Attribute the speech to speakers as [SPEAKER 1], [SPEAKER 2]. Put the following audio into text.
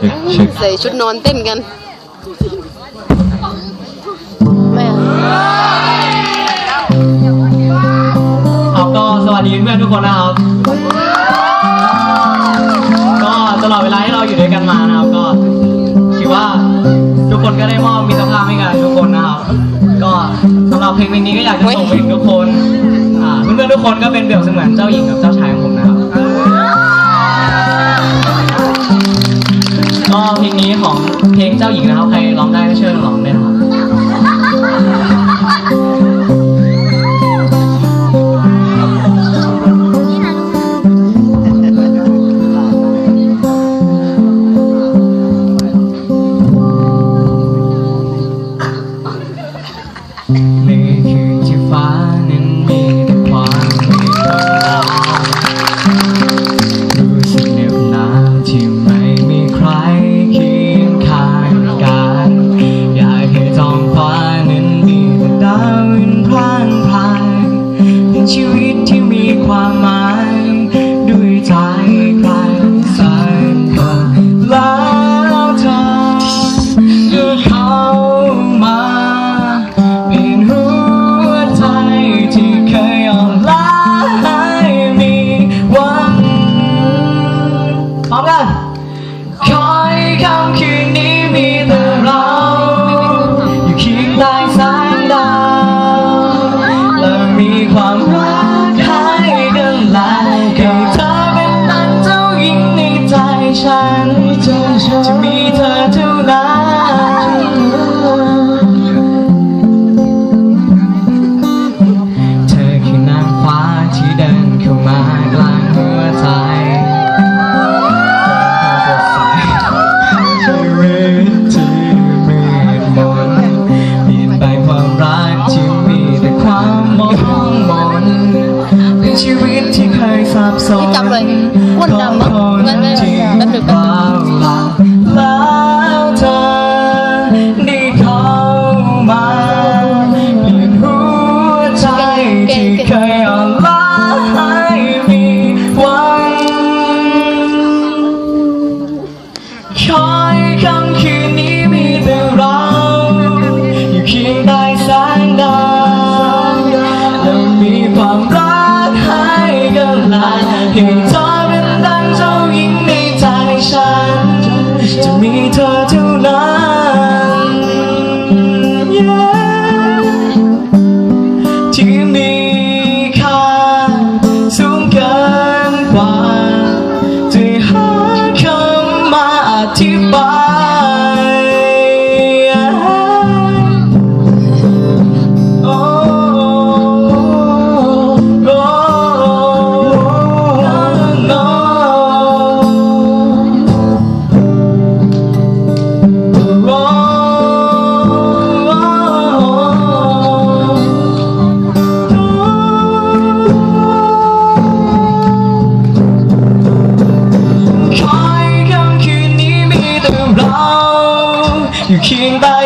[SPEAKER 1] เช็คเช็ค
[SPEAKER 2] ใส่ชุดนอนเต้นกันไม่อะ
[SPEAKER 3] ครับก็สวัสดีเพื่อนๆทุกคนนะครับก็ตลอดเวลาที่เราอยู่ด้วยกันมานะครับก็คิดว่าทุกคนก็ได้มอบมิตรภาพให้กันทุกคนนะครับก็สำหรับเพลงเพลงนี้ก็อยากจะส่งไปถึงทุกคนอ่าเพื่อนๆทุกคนก็เป็นเปรียบเสมือนเจ้าหญิงกับเจ้าชาย เพลงนี้ของเพลงเจ้าหญิงนะครับ ใครร้องได้ก็เชิญร้องได้นะครับ คอยคำคืนนี้มีแต่เรา อยู่เคียงใต้แสงดาวและมีความรักให้กันและใคอ